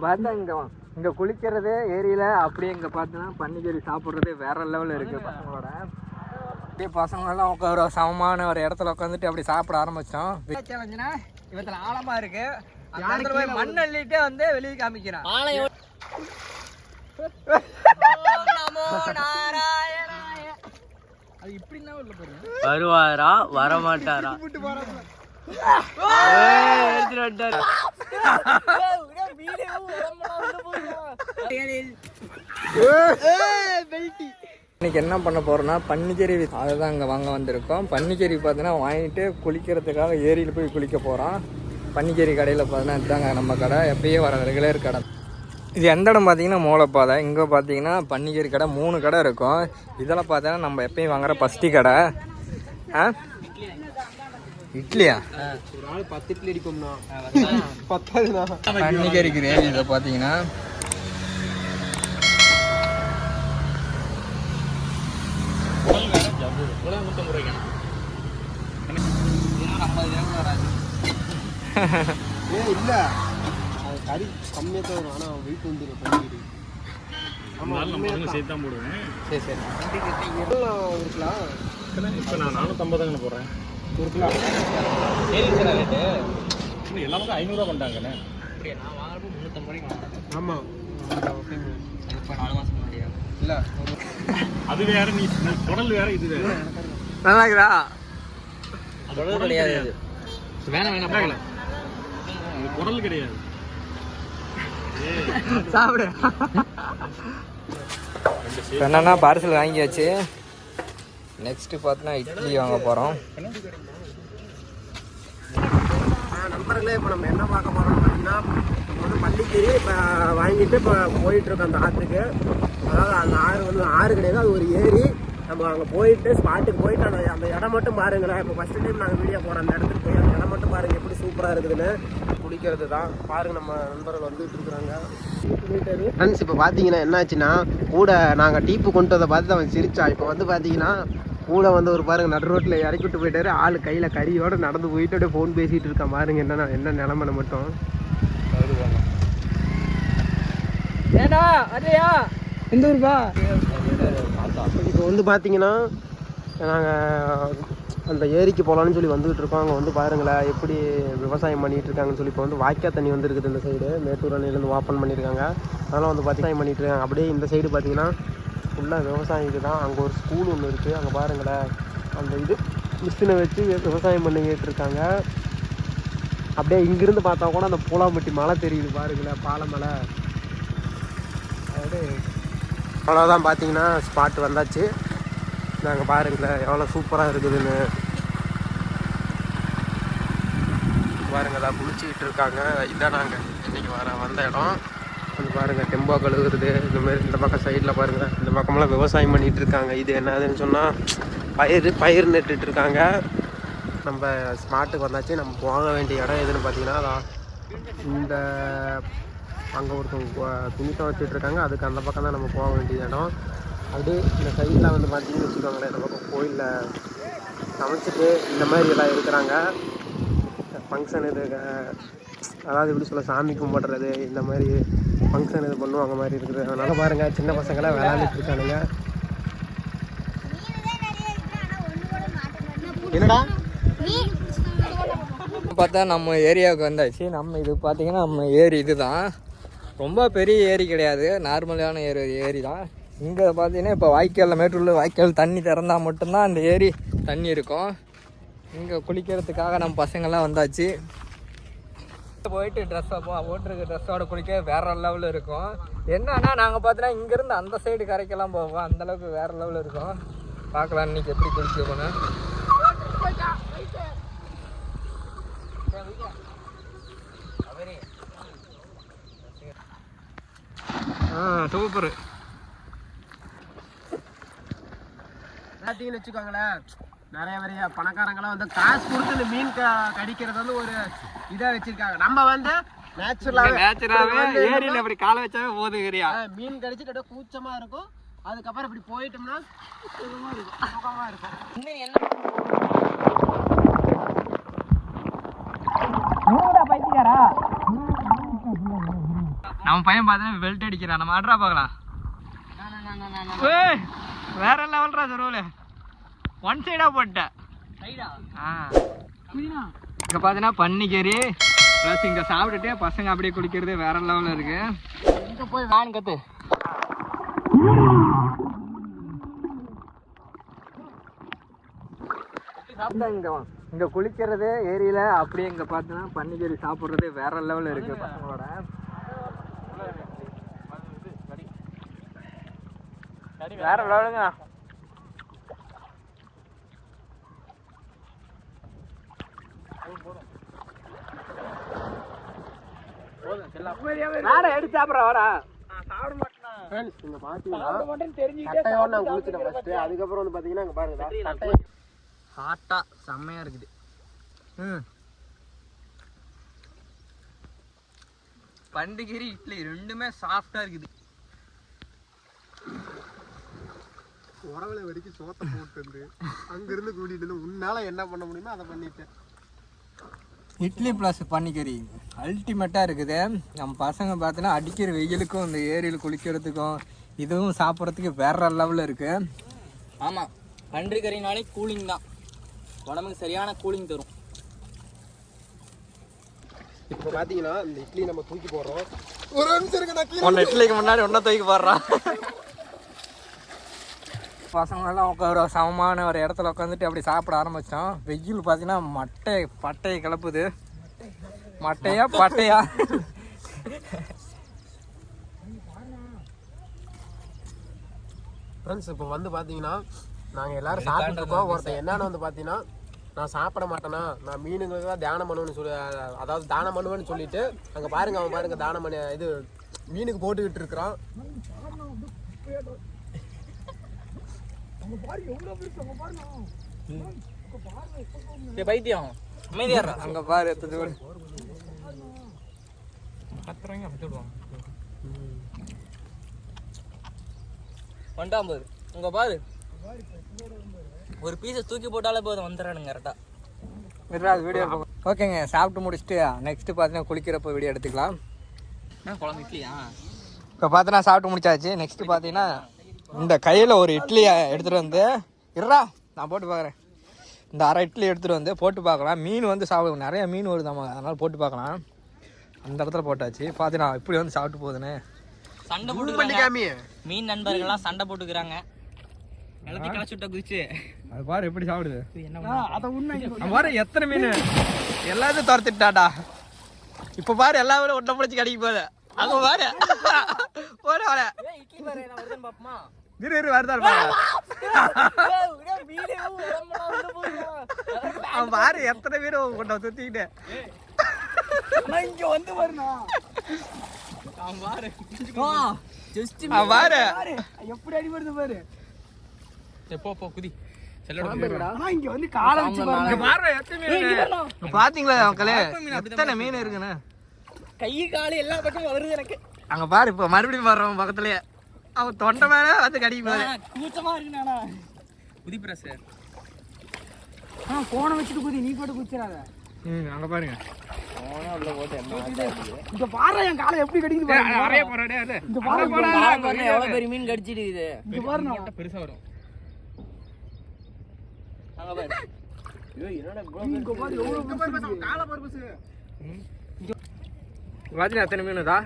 பார்த்தா இங்க இங்க குளிக்கிறது ஏரியில அப்படியே இங்க பார்த்தோன்னா பன்னிக்கறி சாப்பிட்றது வேற லெவல்ல இருக்கு பசங்களோட. அப்படியே பசங்களெல்லாம் உட்கார ஒரு சமமான ஒரு இடத்துல உட்காந்துட்டு அப்படி சாப்பிட ஆரம்பிச்சோம் சேலஞ்சுனா இவத்துல ஆழமா இருக்கு. அந்த இடத்துல போய் மண் அள்ளிட்டே வந்து வெளியே காமிக்கிறான். போறேன் வருவாரா வரமாட்டாரா? இன்னைக்கு என்ன பண்ண போறோம்னா பன்னிக்கறி அதுதான் அங்கே வாங்க வந்திருக்கோம். பன்னிக்கறி பார்த்தீங்கன்னா வாங்கிட்டு குளிக்கிறதுக்காக ஏரியில் போய் குளிக்க போகிறோம் பன்னிக்கறி கடையில் பார்த்தீங்கன்னா இதுதாங்க நம்ம கடை. எப்பயே வர ரெகுலர் கடை இது எந்த இடம் பார்த்தீங்கன்னா மூளைப்பாதை இங்கே பார்த்தீங்கன்னா பன்னிக்கறி கடை மூணு கடை இருக்கும். இதெல்லாம் பார்த்தீங்கன்னா நம்ம எப்பயும் வாங்குற பஸ்டி கடை. ஆ? இட்லியா? ஒரு ஆள் பத்து இட்லி அடிப்போம்னா. பத்தாதுண்ணா. பன்னிக்கறி கிரேவி இதை பார்த்தீங்கன்னா ஏ இல்ல. அது கறி கம்மியா தான் வரும். ஆனா வெயிட் வந்துடும் பன்னிக்கறி சேர்த்து தான் போடுவேன். சரி சரி. ஒரு கிலோ இப்போ நான் நானூற்றம்பதாங்கண்ணே போடுறேன். ஒரு கிலோ இன்னும் எல்லா பக்கம் ஐநூறுரூவா பண்ணிட்டாங்கண்ணே ஆமா. இல்லை. அது வேற நீ குடல் வேற இது வேற. நல்லா இருக்குதா குடல் கிடையாது. வேணாம் வேணாம் இது குடல் கிடையாது. சாப்பிடு. என்னன்னா பார்சல் வாங்கியாச்சு. நெக்ஸ்ட்டு பார்த்தீங்கன்னா இட்லி வாங்க போகிறோம் நண்பர்களே இப்போ நம்ம என்ன பார்க்க போகிறோம் பார்த்தீங்கன்னா நம்ம வந்து இப்போ வாங்கிட்டு இப்போ போயிட்டுருக்கோம் அந்த ஆற்றுக்கு அதாவது அந்த ஆறு வந்து ஆறு கிடையாது அது ஒரு ஏரி. நம்ம அங்கே போயிட்டு ஸ்பாட்டுக்கு போயிட்டு அந்த அந்த இடம் மட்டும் பாருங்களேன். இப்போ ஃபஸ்ட்டு டைம் நாங்கள் வீடியோ போகிறோம் அந்த இடத்துக்கு பாருங்க எப்படி சூப்பராக இருக்குதுன்னு. குடிக்கிறது தான் பாருங்க நம்ம நண்பர்கள் வந்துட்டு இருக்கிறாங்க ஃப்ரெண்ட்ஸ் இப்போ பார்த்தீங்கன்னா என்னாச்சுன்னா கூட நாங்கள் டீப்பு கொண்டு வந்த பார்த்து அவன் சிரிச்சான் இப்போ வந்து பார்த்தீங்கன்னா கூட வந்து ஒரு பாருங்க நடு ரோட்டில் இறக்கி விட்டு போயிட்டாரு. ஆள் கையில் கறியோட நடந்து போயிட்டு அப்படியே ஃபோன் பேசிட்டு இருக்கான். பாருங்க என்ன என்ன நிலமனை மட்டும் ஏடா அதையா எந்த ஊருப்பா இப்போ வந்து பார்த்தீங்கன்னா நாங்கள் அந்த ஏரிக்கு போகலான்னு சொல்லி வந்துகிட்டு இருக்கோம். அங்கே வந்து பாருங்களேன் எப்படி விவசாயம் பண்ணிகிட்டு இருக்காங்கன்னு சொல்லி இப்போ வந்து வாய்க்கா தண்ணி வந்துருக்குது இந்த சைடு மேட்டூர் அணையிலேருந்து ஓப்பன் பண்ணியிருக்காங்க அதனால் வந்து விவசாயம் பண்ணிட்டு இருக்காங்க. அப்படியே இந்த சைடு பார்த்தீங்கன்னா ஃபுல்லாக விவசாயிக்கு தான். அங்கே ஒரு ஸ்கூல் ஒன்று இருக்குது அங்கே பாருங்களேன் அந்த இது மிஷினை வச்சு விவசாயம் பண்ணிக்கிட்டு இருக்காங்க. அப்படியே இங்கேருந்து பார்த்தா கூட அந்த பூலாம்பட்டி மலை தெரியுது பாருங்களேன் பாலமலை. அதாவது அவ்வளோதான் பார்த்தீங்கன்னா ஸ்பாட் வந்தாச்சு. நாங்கள் பாருங்களேன் எவ்வளோ சூப்பராக இருக்குதுன்னு. பாருங்களா குளிச்சுக்கிட்டு இருக்காங்க. இதான் நாங்கள் இன்னைக்கு வர வந்த இடம். வந்து பாருங்கள் டெம்போ கழுவுறது. இந்த மாதிரி இந்த பக்கம் சைடில் பாருங்கள் இந்த பக்கமெல்லாம் விவசாயம் பண்ணிகிட்டு இருக்காங்க. இது என்னதுன்னு சொன்னால் பயிர் பயிர் நட்டுட்டு இருக்காங்க. நம்ம ஸ்மார்ட்டுக்கு வந்தாச்சு. நம்ம போக வேண்டிய இடம் எதுன்னு பார்த்தீங்கன்னா இந்த அங்கே ஒருத்தவங்க துணி துவைச்சிட்டு இருக்காங்க. அதுக்கு அந்த பக்கம் தான் நம்ம போக வேண்டிய இடம். அப்படியே இந்த சைடில் வந்து பார்த்தீங்கன்னு வச்சுக்கோங்களேன் இந்த பக்கம் கோயிலில் சமைச்சிட்டு இந்த மாதிரி எல்லாம் இருக்கிறாங்க. ஃபங்க்ஷன் இது அதாவது எப்படி சொல்ல சாமி கும்பிடுறது இந்த மாதிரி ஃபங்க்ஷன் இது பண்ணுவாங்க மாதிரி இருக்குது. அதனால பாருங்க சின்ன பசங்களாம் விளையாண்டுட்டு இருக்கானுங்க. என்னடா? பார்த்தா நம்ம ஏரியாவுக்கு வந்தாச்சு. நம்ம இது பார்த்தீங்கன்னா நம்ம ஏரி இதுதான். ரொம்ப பெரிய ஏரி கிடையாது. நார்மலான ஏரி ஏரி தான் இங்கே பார்த்தீங்கன்னா இப்போ வாய்க்காலில் மேட்டூரில் வாய்க்கால் தண்ணி திறந்தால் மட்டும்தான் அந்த ஏரி தண்ணி இருக்கும். இங்கே குளிக்கிறதுக்காக நம்ம பசங்கள்லாம் வந்தாச்சு. போயிட்டு ட்ரெஸ்ஸை போ போட்டிருக்க ட்ரெஸ்ஸோட குளிக்க வேற லெவலில் இருக்கும். என்னன்னா நாங்கள் பார்த்தீங்கன்னா இங்கேருந்து அந்த சைடு கரைக்கெல்லாம் போவோம். அந்தளவுக்கு வேறு வேற லெவலில் இருக்கும். பார்க்கலாம் இன்னைக்கு எப்படி குளிக்க போனேன் ஆ சூப்பர் பார்த்தீங்கன்னு வச்சுக்கோங்களேன். நிறைய நிறைய பணக்காரங்களாம் வந்து காசு கொடுத்து இந்த மீன் க கடிக்கிறது வந்து ஒரு இதாக வச்சிருக்காங்க. நம்ம வந்து நேச்சுரலாக நேச்சுராவே ஏரியில இப்படி காலை வச்சாவே போதுகிறியா மீன் கடிச்சிட்டு அப்படியே கூச்சமா இருக்கும். அதுக்கப்புறம் இப்படி போயிட்டோம்னா சுகமா இருக்கும். சுகமா இருக்கும். நம்ம பையன் பார்த்தா பெல்ட் அடிக்கிறான். நம்ம ஆட்ரா பார்க்கலாம். வேற லெவல்ரா சரோல. ஒன் சைடா போட்டேன். ஆ? இங்க பார்த்தீங்கன்னா பன்னிக்கறி ப்ளஸ் இங்க சாப்பிட்டுட்டு பசங்க அப்படியே குடிக்கிறது வேற லெவலில் இருக்கு. இங்க போய் வேன் கத்து இங்க குளிக்கிறது ஏரியில அப்படியே இங்க பார்த்தீங்கன்னா பன்னிக்கறி சாப்பிட்றது வேற லெவலில் இருக்கு பசங்களோட. வேற லெவலுங்க வேற எடுத்து சாப்பிட்ற ஃப்ரெண்ட்ஸ் இங்க பாத்தீங்கன்னா கட்டையோட நான் குளிச்சிட்டேன் ஃபர்ஸ்ட் அதுக்கப்புறம் வந்து பாத்தீங்கன்னா இங்க பாருங்க ஹாட்டா செம்மையா இருக்குது. ம். பண்டிகிரி இட்லி ரெண்டுமே சாஃப்டா இருக்குது. உறவுல வரைக்கும் சோத்தை போட்டு வந்து அங்க இருந்து கூட்டிட்டு வந்து உன்னால என்ன பண்ண முடியுமோ அதை பண்ணிட்டேன் இட்லி ப்ளஸ் பன்னிக்கறி. அல்டிமேட்டாக இருக்குது. நம்ம பசங்க பார்த்தீங்கன்னா அடிக்கிற வெயிலுக்கும் இந்த ஏரியில் குளிக்கிறதுக்கும் இதுவும் சாப்பிட்றதுக்கு வேற லெவலில் இருக்குது ஆமா பன்றி கறினாலே கூலிங் தான். உடம்புக்கு சரியான கூலிங் தரும். இப்போ பாத்தீங்கன்னா இந்த இட்லி நம்ம தூக்கி போடுறோம். ஒரு நிமிஷம் இருக்கு இட்லிக்கு முன்னாடி ஒன்றை தூக்கி போடுறான் பசங்களெல்லாம் உட்கார சமமான ஒரு இடத்துல உட்காந்துட்டு அப்படி சாப்பிட ஆரம்பிச்சிட்டோம். வெயில் பார்த்தீங்கன்னா மட்டை பட்டையை கிளப்புது. மட்டையா பட்டையா? ஃப்ரெண்ட்ஸ் இப்போ வந்து பாத்தீங்கன்னா நாங்க எல்லாரும் சாப்பிட்டு இருக்கோம். ஒருத்தன் என்னன்னு வந்து பாத்தீங்கன்னா நான் சாப்பிட மாட்டேனா? நான் மீனுங்களுக்கு தான் தியானம் பண்ணுவேன்னு சொல்லி அதாவது தானம் பண்ணுவேன்னு சொல்லிட்டு அங்க பாருங்க அவன் பாருங்க தானம் பண்ணி இது மீனுக்கு போட்டுக்கிட்டு இருக்கிறான். பைத்தியம். அமைதியாடுறா அங்கே பாரு வந்துட்டான் பாரு. உங்க பாரு. ஒரு பீஸை தூக்கி போட்டாலே போதும் வந்துடுறானுங்க கரெக்டா விட்றாது வீடியோ ஓகேங்க சாப்பிட்டு முடிச்சுட்டு நெக்ஸ்ட் பார்த்தீங்கன்னா குளிக்கிறப்ப வீடியோ எடுத்துக்கலாம். குழம்பு இட்லியா? இப்போ பார்த்தீங்கன்னா சாப்பிட்டு முடிச்சாச்சு. நெக்ஸ்ட் பார்த்தீங்கன்னா இந்த கையில் ஒரு இட்லியை எடுத்துகிட்டு வந்து இருடா நான் போட்டு பார்க்குறேன் இந்த அரை இட்லி எடுத்துகிட்டு வந்து போட்டு பார்க்கலாம் மீன் வந்து சாப்பிட நிறைய மீன் வருது நம்ம அதனால் போட்டு பார்க்கலாம் அந்த இடத்துல போட்டாச்சு. பார்த்தீங்கன்னா இப்படி வந்து சாப்பிட்டு போகுதுன்னு. சண்டை காமி மீன் நண்பர்கள்லாம் சண்டை போட்டுக்கிறாங்க. எல்லாத்தையும் கிளச்சி விட்டா குதிச்சு. அது பாரு எப்படி சாப்பிடுது. அதை உண்மை. பாரு எத்தனை மீன்? எல்லாத்தையும் துரத்திட்டாடா இப்போ பாரு எல்லா ஊரும் ஒட்டை பிடிச்சி கடிக்க போகுது. அங்கே பாரு. போட வர இரு இரு வருதா பாரு அவன் பாரு எத்தனை பேர் கொண்ட சுத்திக்கிட்டு. இங்க வந்து வருண்ணா அவன் பாரு ஜஸ்ட் அவன் பாரு. எப்படி அடிபடுது பாரு. போ போ குதி. இங்க பாரு எத்தனை மீன்? இங்க பாத்தீங்களா மக்களே எத்தனை மீன் இருக்குன்னு? கை காலு எல்லா பக்கமும் வருது எனக்கு. அங்க பாரு இப்ப மறுபடியும் வர்றவன் பக்கத்துலயே. அவன் தொண்டை மேல வந்து கடிக்க கூச்சமா இருக்கு நானா குதி பிரஸ் போனை வச்சுட்டு குதி நீ போட்டு குச்சிடாத ம் அங்க பாருங்க. இங்க பாரு என் காலை எப்படி கடிக்குது பாரு. அது. இங்க பாரு எவ்வளவு பெரிய மீன் கடிச்சிட்டு இது இங்க பாரு. பெருசா வரும். அங்க பாரு. இங்க பாரு எவ்வளவு பெருசு இருக்கு. பாத்தீங்கன்னா எத்தனை மீனுதா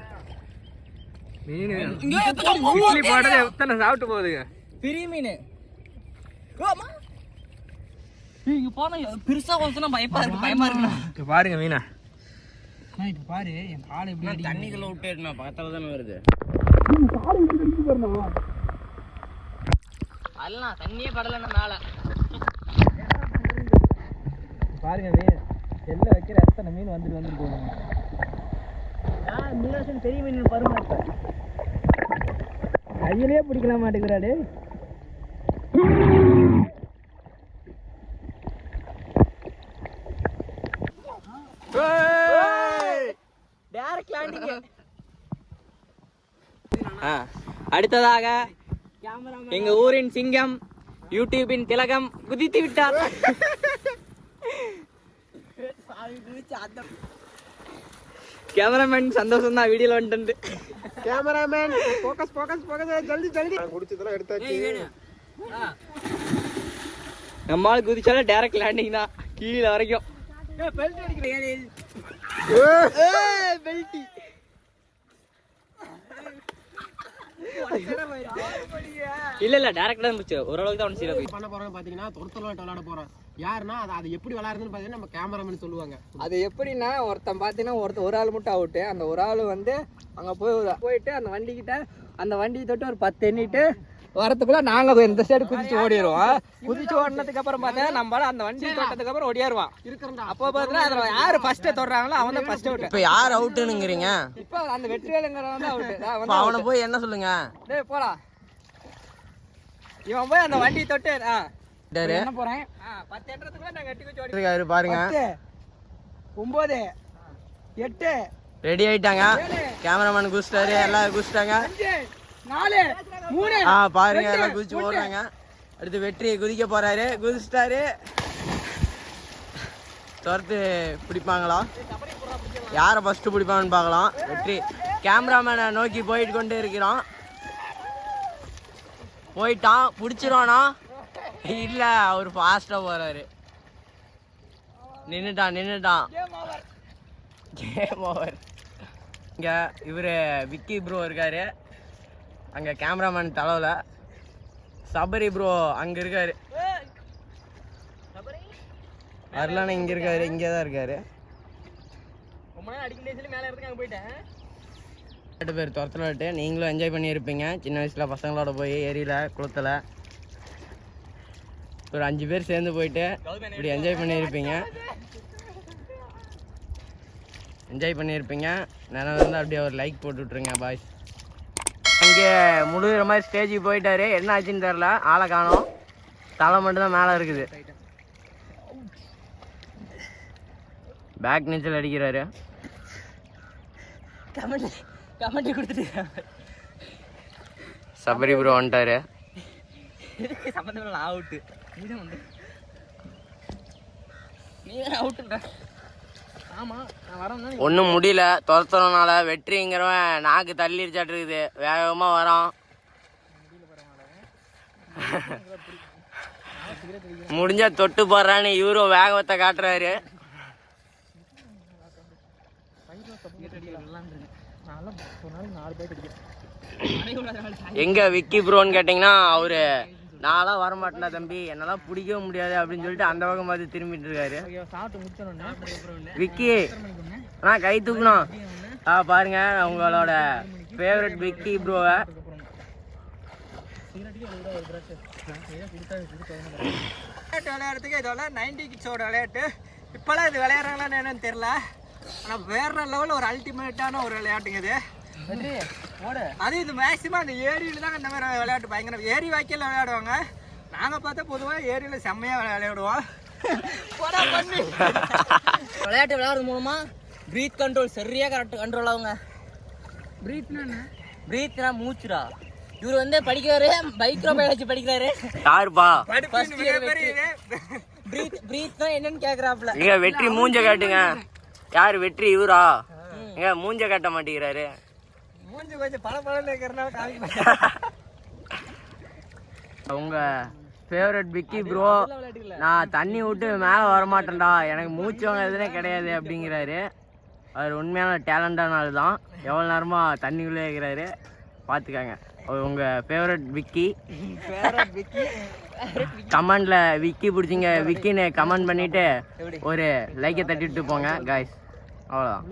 மீன். இட்லி போட்டதே எத்தனை சாப்பிட்டு போகுதுங்க? பெரிய மீன். இங்க போனா பெருசா வந்துச்சுன்னா பயப்பா இருக்கு பயமா இருக்கு. இங்க பாருங்க மீனை. இப்ப பாரு என் காலை எப்படி. தண்ணிக்குள்ள விட்டு பக்கத்துல தானே வருது. அதெல்லாம் தண்ணியே படலன்னு மேல. பாருங்க மீன். எல்ல வைக்கிற எத்தனை மீன் வந்துட்டு வந்துட்டு மீனாட்சன் பெரிய மீன் பருமா கையிலே பிடிக்கல மாட்டேங்கிறாடே. அடுத்ததாக எங்க ஊரின் சிங்கம் யூடியூபின் திலகம் குதித்து விட்டார். கேமராமேன் சந்தோஷம் தான் வீடியோல வந்துட்டு. கேமராமேன் ஃபோக்கஸ் ஃபோக்கஸ் ஃபோக்கஸ் ஜல்தி ஜல்தி. குடிச்சதெல்லாம் எடுத்தாச்சு. நம்மால் குதிச்சாலும் டைரக்ட் லேண்டிங் தான் கீழே வரைக்கும். பெல்ட்டி இல்ல இல்ல டைரக்ட் தான் இருந்துச்சு. ஓரளவுக்கு தான் ஒன்று போய். பண்ண போறோம் பாத்தீங்கன்னா தொடுத்தலாட்டு விளையாட போறோம் யாருன்னா அது அது எப்படி விளையாடுறதுன்னு பாத்தீங்கன்னா நம்ம கேமராமேன் சொல்லுவாங்க. அது எப்படின்னா ஒருத்தன் பார்த்தீங்கன்னா ஒருத்தன் ஒரு ஆள் மட்டும் அவுட்டு அந்த ஒரு ஆள் வந்து அங்கே போய் போயிட்டு அந்த வண்டிக்கிட்ட அந்த வண்டியை தொட்டு ஒரு பத்து எண்ணிட்டு வரத்துக்குள்ள நாங்கள் இந்த சைடு குதிச்சு ஓடிடுவோம். குதிச்சு ஓடினதுக்கு அப்புறம் பார்த்தா நம்மளால அந்த வண்டி தொட்டதுக்கு அப்புறம் ஓடியாருவான். இருக்கிறா அப்போ பார்த்தீங்கன்னா அதில் யார் ஃபர்ஸ்ட் தொடுறாங்களோ அவன் தான் ஃபர்ஸ்ட் அவுட் இப்ப யார் அவுட்டுனுங்கிறீங்க இப்போ அந்த வெற்றிவேலுங்கிறவன் அவுட்டு இப்ப அவனை போய் என்ன சொல்லுங்க? டேய் போடா. இவன் போய் அந்த வண்டி தொட்டு பாருங்க. ஒன்பது எட்டு ரெடி ஆயிட்டாங்க. கேமராமேன் குதிச்சிட்டாரு எல்லாரும் குதிச்சிட்டாங்க. அஞ்சு நாலு மூணு ஆ பாருங்க எல்லாம் குதிச்சு ஓடுறாங்க. அடுத்து வெற்றி குதிக்க போறாரு. குதிச்சிட்டாரு. துரத்து பிடிப்பாங்களா? யாரை ஃபர்ஸ்ட் பிடிப்பாங்கன்னு பார்க்கலாம். வெற்றி. கேமராமேனை நோக்கி போயிட்டு கொண்டே இருக்கிறோம் போயிட்டான் பிடிச்சிருவானா? இல்ல அவர் ஃபாஸ்டா போறாரு. நின்னுட்டான் நின்னுட்டான் கேம் ஓவர் இங்க இவரு விக்கி ப்ரோ இருக்காரு. அங்க கேமராமேன் தலைவில் சபரி ப்ரோ அங்க இருக்காரு. அருளான இங்க இருக்காரு இங்கே தான் இருக்காரு. ரொம்ப நேரம் அடிக்கலே சொல்லி மேலே இருந்து அங்கே போயிட்டேன். ரெண்டு பேர் துரத்துலாட்டு நீங்களும் என்ஜாய் பண்ணியிருப்பீங்க. சின்ன வயசுல பசங்களோட போய் ஏரியில குளத்துல. ஒரு அஞ்சு பேர் சேர்ந்து போயிட்டு இப்படி என்ஜாய் பண்ணியிருப்பீங்க. என்ஜாய் பண்ணியிருப்பீங்க. நினைவு வந்து அப்படியே ஒரு லைக் போட்டு விட்ருங்க பாய்ஸ் இங்கே முழுகிற மாதிரி ஸ்டேஜுக்கு போயிட்டாரு. என்ன ஆச்சுன்னு தெரில ஆளை காணோம். தலை மட்டும்தான் மேலே இருக்குது. பேக் நீச்சல் அடிக்கிறாரு. கமெண்ட் கமெண்ட் கொடுத்துட்டு சபரி ப்ரோ வந்துட்டாரு. சம்மந்தம் நான் அவுட்டு நீ வந்து. நீ அவுட்டுன்ற ஆமாம் நான் வரேன் ஒன்றும் முடியல. துரத்துறதுனால வெற்றிங்கிறவன் நாக்கு தள்ளிருச்சாட்டு இருக்குது வேகமாக வரான். முடிஞ்சா தொட்டு போடுறான்னு இவரும் வேகத்தை காட்டுறாரு. எங்க விக்கி ப்ரோன்னு கேட்டிங்கன்னா அவரு நான்லாம் வரமாட்டேன்டா தம்பி. என்னால பிடிக்கவே முடியாது அப்படின்னு சொல்லிட்டு அந்த பக்கம் பார்த்து திரும்பிட்டு இருக்காரு. விக்கி அண்ணா கை தூக்கணும் ஆ பாருங்க உங்களோட ஃபேவரட் விக்கி ப்ரோவை விளையாட்டு விளையாடுறதுக்கு இதோட நைன்டி கிட்ஸோட விளையாட்டு. இப்போலாம் இது விளையாடுறாங்களான்னு என்னன்னு தெரில ஆனால் வேற லெவலில் ஒரு அல்டிமேட்டான ஒரு விளையாட்டுங்க இது. அது இது மேக்ஸிமம் அந்த ஏரியில் தான் இந்த மாதிரி விளையாட்டு பயங்கரம் ஏரி வாய்க்கால் விளையாடுவாங்க. நாங்கள் பார்த்தா பொதுவாக ஏரியில் செம்மையாக விளையாடுவோம். போடா பண்ணி. விளையாட்டு விளையாடுறது மூலமா பிரீத் கண்ட்ரோல் சரியா கரெக்ட் கண்ட்ரோல் ஆகுங்க. பிரீத்னா என்ன? பிரீத்னா மூச்சுடா. இவர் வந்து படிக்கிறாரு மைக்ரோ பயாலஜி படிக்கிறாரு. யாருப்பா? year மிகப்பெரிய இது. பிரீத் பிரீத்னா என்னன்னு கேக்குறாப்ல இங்க வெற்றி மூஞ்ச காட்டுங்க. யார் வெற்றி இவரா? இங்க மூஞ்ச காட்ட மாட்டேங்கிறாரு. மூஞ்சி கொஞ்சம் பல பழம் இருக்கிறனால காமிக்க உங்க ஃபேவரட் விக்கி ப்ரோ நான் தண்ணி விட்டு மேலே வரமாட்டேன்டா. எனக்கு மூச்சு வாங்குறதுனே கிடையாது அப்படிங்கிறாரு. அவர் உண்மையான டேலண்டான ஆள் தான் எவ்வளோ நேரமாக தண்ணிக்குள்ளே இருக்கிறாரு. பார்த்துக்காங்க உங்கள் ஃபேவரட் விக்கி கமெண்ட்ல விக்கி பிடிச்சிங்க. விக்கின்னு கமெண்ட் பண்ணிட்டு ஒரு லைக்கை தட்டிட்டு போங்க காய்ஸ் அவ்வளோதான்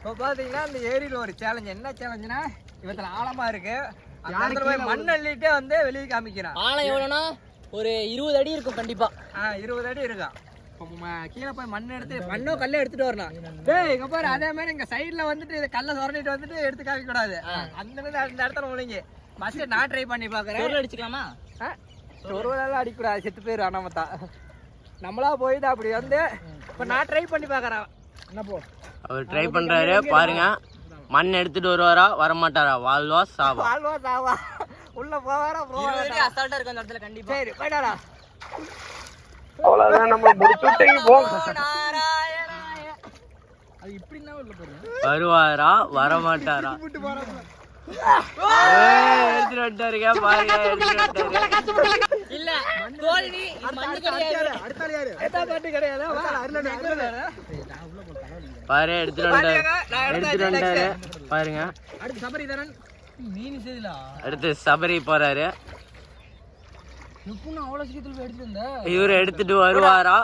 இப்போ பார்த்தீங்கன்னா அந்த ஏரியில் ஒரு சேலஞ்ச் என்ன சேலஞ்சுனா இவத்துல ஆழமா இருக்கு. அந்த இடத்துல போய் மண் அள்ளிட்டே வந்து வெளியே காமிக்கிறான். ஆழம் எவ்வளோனா? ஒரு இருபது அடி இருக்கும் கண்டிப்பா. ஆ இருபது அடி இருக்கான். இப்போ ம- கீழே போய் மண் எடுத்து மண்ணோ கல்லை எடுத்துட்டு வரணும் டேய் இங்க பாரு அதே மாதிரி இங்க சைடுல வந்துட்டு இதை கல்லை சுரண்டிட்டு வந்துட்டு எடுத்து காமிக்க கூடாது அந்த மாதிரி அந்த இடத்துல ஒழுங்கி ஃபர்ஸ்ட் நான் ட்ரை பண்ணி பாக்குறேன். அடிச்சுக்கலாமா? ஒரு வேலை அடிக்கூடாது செத்து பேர் அனாமத்தா நம்மளா போயிட்டு அப்படி வந்து இப்போ நான் ட்ரை பண்ணி பார்க்குறேன் என்ன போ அவர் ட்ரை பண்றாரு பாருங்க. மண் எடுத்துட்டு வருவாரா வரமாட்டாரா? வாழ்வா சாவா? வாழ்வா சாவா? உள்ள போவாரா போவாரா அசால்ட்டா இருக்கும் அந்த இடத்துல கண்டிப்பா. சரி போயிட்டாரா அவ்வளோதான் நம்ம முடிச்சு விட்டீங்க போங்க நாராயணாய. அது இப்படின்னா உள்ள போறேன் வருவாரா வரமாட்டாரா? எடுத்துட்டு வந்துட்டாருங்க பாருங்க எடுத்துட்டு வந்துட்டாரு இல்ல தோல்வி கிடையாது. பாரு எடுத்துட்டு வந்துட்டாரு எடுத்துட்டு வந்துட்டாரு பாருங்க. அடுத்து சபரி தரன். மீன் சரிலா அடுத்து சபரி போறாரு. இவரு எடுத்துட்டு வருவாரா?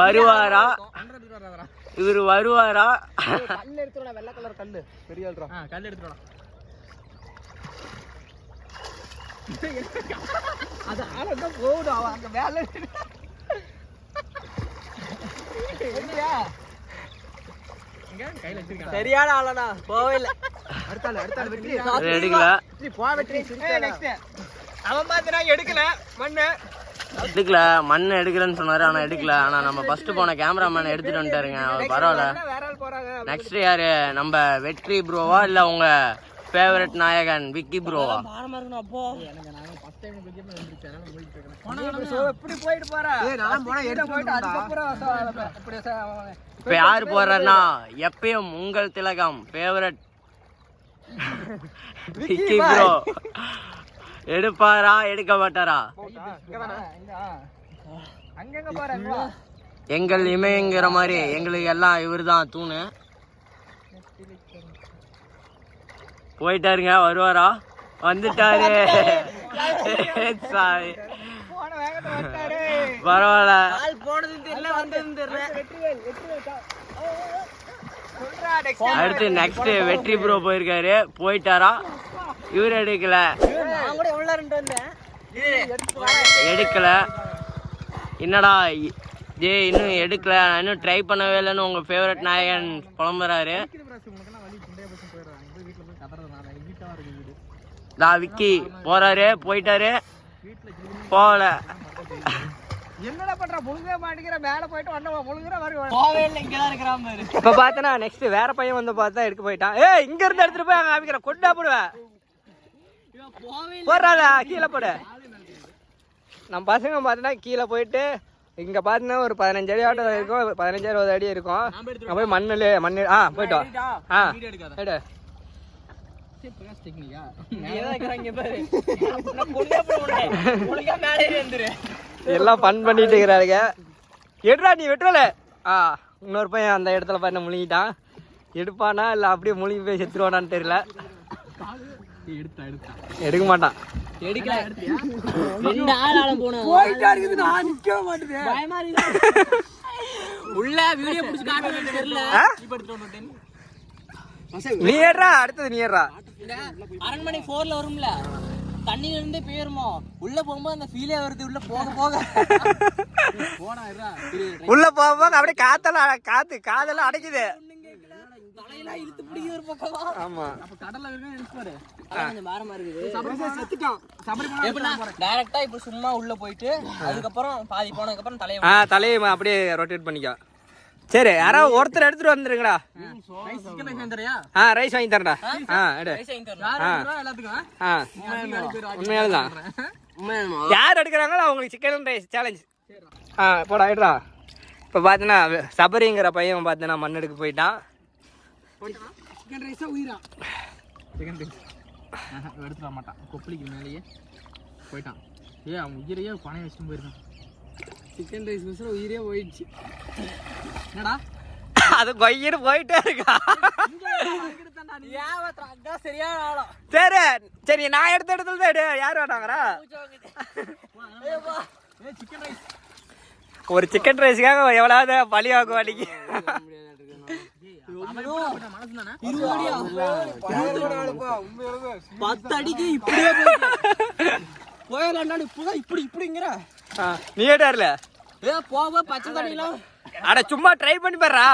வருவாரா? இவரு வருவாரா? கல் எடுத்துடா வெள்ளை கலர் பெரிய கல் எடுத்துடா அது ஆளா போகுது அவன் அங்க வேலை சரியான ஆளடா போவே இல்ல. அடுத்தால அடுத்தால வெற்றி. இவரு எடுக்கல. போ வெற்றி நெக்ஸ்ட் அவன் பார்த்தனா எடுக்கல மண்ணு. எடுக்கல மண் சொன்னாரு ஆனா எடுக்கல. ஆனா நம்ம ஃபர்ஸ்ட் போன கேமராமேன் எடுத்துட்டு வந்துட்டாருங்க. அவர் பரவாயில்ல. வேற ஆள் போறாங்க நெக்ஸ்ட் யாரு? நம்ம வெற்றி ப்ரோவா இல்ல உங்க ஃபேவரட் நாயகன் விக்கி ப்ரோவா? ஃபர்ஸ்ட் டைம் இருக்கேன். போயிட்டு போறா? ஏய் நான் போனா எடுத்து போயிட்டு அதுக்கப்புறம் ச- இப்படி ச- இப்ப யாரு போறாருன்னா எப்பயும் உங்கள் திலகம் ஃபேவரட் விக்கி ப்ரோ எடுப்பாரா எடுக்க மாட்டாரா. எங்கள் இமயங்கிற மாதிரி எங்களுக்கு எல்லாம் இவர்தான் தூணு. போயிட்டாருங்க வருவாரா? வந்துட்டாரு. சாரி பரவாயில்ல. அடுத்து நெக்ஸ்ட் வெற்றி ப்ரோ போயிருக்காரு. போயிட்டாரா? இவர் எடுக்கல. நான் கூட எவ்வளவு ரெண்டு வந்தேன். எடுக்கல. என்னடா ஏய் இன்னும் எடுக்கல. நான் இன்னும் ட்ரை பண்ணவே இல்லைன்னு உங்க ஃபேவரட் நாயகன் புலம்புறாரு தா விக்கி போறாரு போயிட்டாரு போகல என்னடா பண்ற முழுங்க மாட்டேங்கிற மேல போயிட்டு வந்த முழுங்குற வருவான் போவே இல்லை இங்க தான் இருக்கிறான் பாரு இப்ப பார்த்தனா நெக்ஸ்ட் வேற பையன் வந்து பார்த்தா எடுக்க போயிட்டான். ஏய் இங்க இருந்து எடுத்துட்டு போய் அங்க அமைக்கிற கொண்டா போடுவேன் போடுறாடா கீழே போடு. நம்ம பசங்க பார்த்தீங்கன்னா கீழே போயிட்டு இங்க பார்த்தீங்கன்னா ஒரு பதினஞ்சு அடி ஆட்டம் இருக்கும். பதினஞ்சு இருபது அடி இருக்கும். போய் மண்ணுல மண்ணு ஆ போயிட்டு வா. டெக்னிக்கா எல்லாம் ஃபன் பண்ணிட்டு இருக்கிறாருங்க எடுறா நீ வெட்டுறல. ஆ இன்னொரு பையன் அந்த இடத்துல பண்ண முழுங்கிட்டான். எடுப்பானா இல்லை அப்படியே முழுங்கி போய் செத்துருவானான்னு தெரியல. எடுத்தா எடுத்தா. எடுக்க மாட்டான். எடுக்கல. ரெண்டு ஆள் ஆள போனோம் போயிட்டா இருக்குது நான் நிக்க மாட்டேன். பயமா இருக்கு. உள்ள வீடியோ புடிச்சு காட்ட தெரியல ஆ? இப்ப எடுத்துட்டு வந்துட்டேன் நீ ஏறா அடுத்தது நீ ஏறா இந்த அரண்மனை போர்ல வரும்ல தண்ணியில இருந்தே போயிருமோ? உள்ள போகும்போது அந்த ஃபீலே வருது உள்ள போக போக. உள்ள போகும்போது அப்படியே காத்தெல்லாம் காத்து காதெல்லாம் அடைக்குது. தலையை ஆ தலையை ம- அப்படியே ரொட்டேட் பண்ணிக்கோ. சரி யாராவது ஒருத்தர் எடுத்துட்டு வந்துருங்கடா. ஆ ரைஸ் வாங்கி தரடா ஆ எடு. வயசு ஆ. உண்மையால தான் யார் எடுக்கிறாங்களோ அவங்களுக்கு சிக்கன் ரைஸ் சேலஞ்ச் ஆ போடா ஆயிடுறா இப்போ பார்த்தீங்கன்னா சபரிங்கிற பையன் பார்த்தீங்கன்னா மண் எடுக்க போயிட்டான். சிக்கன் ரைஸா உயிரா சிக்கன் ரைஸ் எடுத்துட மாட்டான் கொப்பளிக்கு மேலேயே போயிட்டான். ஏ அவன் உயிரையே பணம் வச்சுட்டு போயிருக்கான். சிக்கன் ரைஸ் மிஸ்ல உயிரே போயிடுச்சு. என்னடா? அது கொய்யின்னு போயிட்டே இருக்கா? சரி சரி நான் எடுத்த இடத்துல தான் எடு. யார் வேணாங்கிறா ஏ சிக்கன் ரைஸ் ஒரு சிக்கன் ரைஸுக்காக எவ்வளவு பழி மனசு தானே பத்து அடிக்கு இப்படியே போயிடலாம்டா இப்பதான் இப்படி இப்படிங்கிற. நீ எடுல ஏ போக பச்சை தண்ணிலாம் அட சும்மா ட்ரை பண்ணி பாடுறா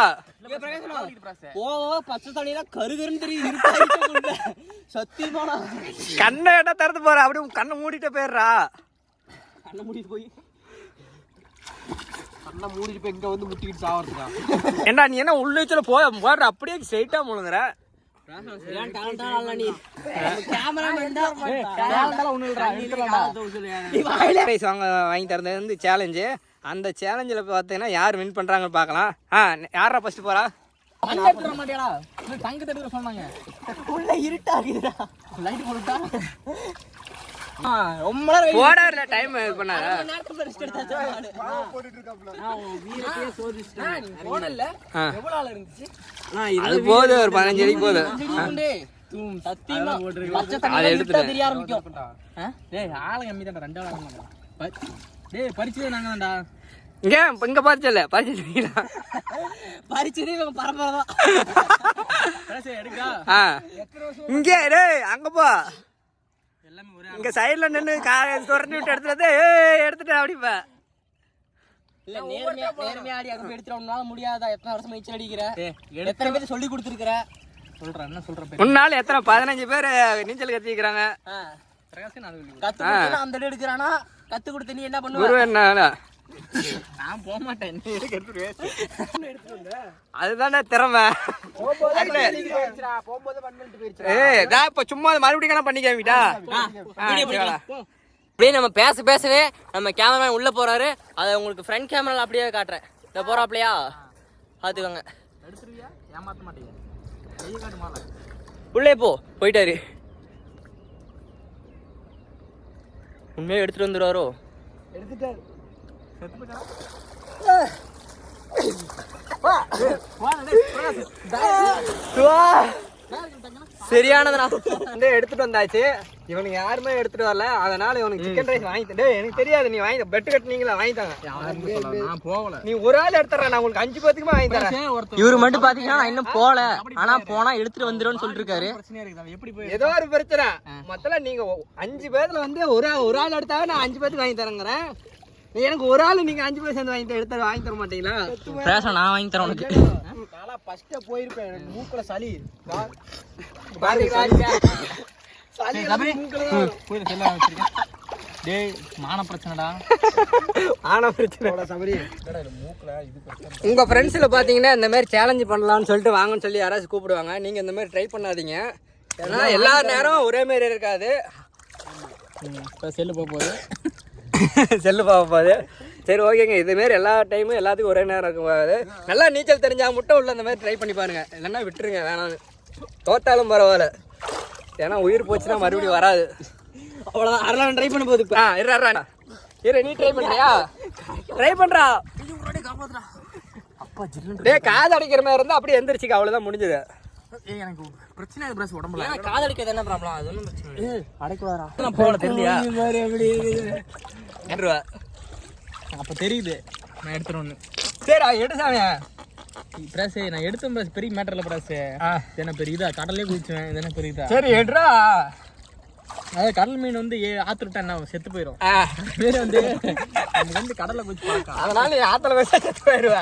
போக பச்சை தண்ணிலாம் கருகருன்னு தெரியும் இருப்பாங்க சத்தியமாடா கண்ணை என்ன திறந்து போற அப்படியே உன் கண்ணை மூடிட்டு போயிடுறா. கண்ணை மூடிட்டு போய். நல்லா மூடிட்டு போய் இங்க வந்து முட்டிக்கிட்டு சாவறதுக்கா? ஏண்டா நீ என்ன உள்ளுச்சுல போய் போடுற அப்படியே ஸ்ட்ரைட்டா முழுங்குற. வாங்க வாங்கி தரது வந்து சேலஞ்சு அந்த சேலஞ்சில் பார்த்தீங்கன்னா யார் வின் பண்ணுறாங்கன்னு பார்க்கலாம் ஆ யாரா ஃபஸ்ட்டு போகிறா தங்கத்தை சொன்னாங்க. உள்ள இருட்டாகுதுடா லைட் போட்டுட்டா? ரொம்ப நேரம் டைம் இது அது போகுது ஒரு பதினஞ்சு அடிக்கு தூம் சத்தியமா அதை எடுத்து எடுத்துட்டேன். தெரிய ஆரம்பிக்கும். ஆ? டேய் ஆளு கம்மி தான்டா ரெண்டு ஆள் ஆளுங்க டேய் பறிச்சது நாங்க தான்டா இங்கே இங்கே பறிச்சல பறிச்சிருக்கீங்களா பறிச்சதே இவங்க பரம்பரை தான். சரி எடுக்கா ஆ. இங்கே டேய் அங்கே போ. இங்கே சைடில் நின்று கா துரண்டி விட்டு எடுத்துட்டு ஏய் எடுத்துட்டேன் அப்படிப்பா இல்ல நேர்மையா நேர்மையா ஆடி அங்க எடுத்துட்டு உன்னால முடியாதா? எத்தனை வருஷம் நீச்சல் அடிக்கிற? எத்தனை பேருக்கு சொல்லி கொடுத்துருக்கிற? சொல்றேன் என்ன எத்தனை பதினஞ்சு பேர் நீச்சல் சொல்லி கத்து கொடுத்து அந்த இடம் எடுக்கிறானா? கத்து கொடுத்து நீ என்ன பண்ணுவ? என்ன நான் போக மாட்டேன். அதுதானே திறமை. இப்போ சும்மா மறுபடியும் கணக்கு பண்ணி காமிட்டா அப்படியே நம்ம பேச பேசவே நம்ம கேமராமேன் உள்ள போறாரு. அதை உங்களுக்கு ஃப்ரண்ட் கேமரால அப்படியே காட்டுறேன். இந்த போறாப்லையா பாத்துக்கோங்க. உள்ளே போ. போயிட்டாரு. உண்மையாக எடுத்துட்டு வந்துடுவாரோ சரியானதுண்ணா வந்து எடுத்துட்டு வந்தாச்சு. இவனுக்கு யாருமே எடுத்துட்டு வரல. அதனால இவனுக்கு சிக்கன் ரைஸ் வாங்கி தந்தே எனக்கு தெரியாது. நீ வாங்கி பெட்டு கட்டினீங்களா? வாங்கி தாங்க. நான் போகல. நீ ஒரு ஆள் எடுத்துறேன் நான் உங்களுக்கு அஞ்சு பேத்துக்குமே வாங்கி தரேன். இவரு மட்டும் பாத்தீங்கன்னா நான் இன்னும் போல ஆனா போனா எடுத்துட்டு வந்துருன்னு சொல்லிட்டு இருக்காரு ஏதோ ஒரு பிரச்சனை. மொத்தல நீங்க அஞ்சு பேர்ல வந்து ஒரு ஆள் ஒரு ஆள் எடுத்தாவே நான் அஞ்சு பேத்துக்கு வாங்கி தரேங்கிறேன். எனக்கு ஒரு ஆள் நீங்க அஞ்சு பேர் சேர்ந்து வாங்கி தர- எடுத்து வாங்கி தர மாட்டீங்களா? பேச நான் வாங்கி தரேன் உனக்கு. நாளா ஃபர்ஸ்டே போயிருப்பேன். எனக்கு மூக்குல சளி. சளி கபடி போய் செல்ல வச்சிருக்கேன் டேய் மான பிரச்சனைடா. ஆனா பிரச்சனை. சபரி. உங்க ஃப்ரெண்ட்ஸ்ல பாத்தீங்கன்னா இந்த மாதிரி சேலஞ்ச் பண்ணலாம்னு சொல்லிட்டு வாங்கன்னு சொல்லி யாராச்சும் கூப்பிடுவாங்க. நீங்க இந்த மாதிரி ட்ரை பண்ணாதீங்க. ஏன்னா எல்லா நேரம் ஒரே மாதிரி இருக்காது. இப்போ செல்லு போக போகுது. செல்லு பார்க்க போகுது சரி ஓகேங்க. இதுமாரி எல்லா டைமும் எல்லாத்துக்கும் ஒரே நேரம் இருக்கும் போது நல்லா நீச்சல் தெரிஞ்சா மட்டும் உள்ள இந்த மாதிரி ட்ரை பண்ணி பாருங்க. இல்லைன்னா விட்டுருங்க வேணாம்னு தோத்தாலும் பரவாயில்ல. ஏன்னா உயிர் போச்சுன்னா மறுபடியும் வராது. அவ்வளவுதான். அரலாம் ட்ரை பண்ண போகுது ஆ இரு இரு நீ ட்ரை பண்றியா? ட்ரை பண்றா. டேய் காது அடைக்கிற மாதிரி இருந்தா அப்படியே எந்திரிச்சிக்க அவ்வளவுதான் முடிஞ்சது. எனக்கு பிரச்சனை பிரஸ் உடம்புல. காதலிக்கிறது என்ன ப்ராப்ளம் அது ஒன்றும் பிரச்சனை அடைக்குவாரா நான் போகல தெரியலையா? ரூபா அப்போ தெரியுது. நான் எடுத்துருவேன்னு சரி எடுசாமி பிரஸ் நான் எடுத்த பிரஸ் பெரிய மேட்டர்ல பிரஸ் என்ன பெரிய இதா கடல்லே குதிச்சுவேன். இது என்ன பெரிய இதா சரி எடுறா. அதாவது கடல் மீன் வந்து ஏ ஆத்து விட்டா என்ன செத்து போயிடும் வேற வந்து வந்து கடல்ல குதிச்சு பழக்கம் அதனால ஆத்துல வச்சா செத்து போயிருவ.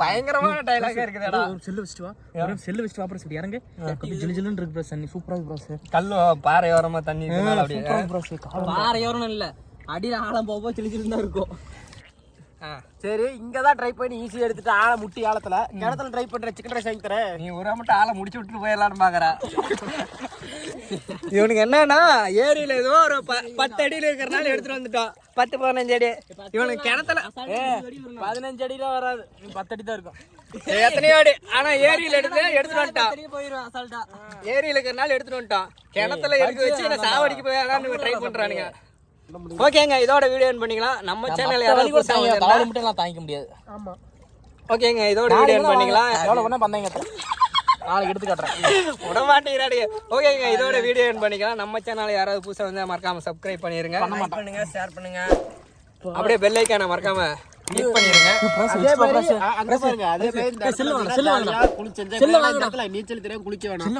பயங்கரமான டைலாக் இருக்குதுடா. ஒரு செல்லு வச்சுட்டு வா. ஒரு செல்லு வச்சுட்டு வா பிரஸ் இறங்கு. ஜிலு ஜிலுன்னு இருக்கு பிரஸ் தண்ணி சூப்பரா இருக்கு பிரஸ் கல்லு பாறை ஓரமா தண்ணி அப்படியே பிரஸ் பாறை யோரம் இல்ல. அடியில ஆழம் போக சிலுன்னு தான் இருக்கும். சரி இங்க தான் ட்ரை பண்ணி ஈஸியா எடுத்துட்டு ஆழ முட்டி ஆழத்துல. கிணத்துல ட்ரை பண்ற சிக்கன் ரைஸ் வாங்கி தரேன். நீ ஒரு மட்டும் ஆளை முடிச்சு விட்டு போயிடலான்னு பாக்குற. இவனுக்கு என்னன்னா ஏரியில ஏதோ ஒரு பத்து அடியில இருக்கிறனால எடுத்துட்டு வந்துட்டோம் பத்து பதினஞ்சு அடி. இவனுக்கு கிணத்துல பதினஞ்சு அடியில வராது. பத்து அடி தான் இருக்கும். எத்தனையோ அடி. ஆனா ஏரியில எடுத்து எடுத்துட்டு வந்துட்டான். ஏரியில இருக்கிறனால எடுத்துட்டு வந்துட்டான். கிணத்துல எடுத்து வச்சு என்ன சாவடிக்கு போய் ட்ரை பண்றானுங்க. ஓகேங்க இதோட வீடியோ பண்ணிக்கலாம். நம்ம சேனல் யாராவது மட்டும் தாங்கிக்க முடியாது. ஓகேங்க இதோட வீடியோ பண்ணிக்கலாம். எவ்வளவு பண்ணா பந்தாங்க நாளைக்கு எடுத்து காட்டுறேன். விட மாட்டேங்கிறாடி ஓகேங்க இதோட வீடியோ என் பண்ணிக்கலாம். நம்ம சேனல் யாராவது புதுசா வந்து மறக்காம சப்ஸ்கிரைப் பண்ணிருங்க. பண்ணுங்க ஷேர் பண்ணுங்க. அப்படியே பெல் ஐக்கான மறக்காம கிளிக் பண்ணிருங்க. செல்லு வாங்க செல்லு வாங்க. செல்லு வாங்கடா நீச்சல் தெரியாம குளிக்க வேணாம்.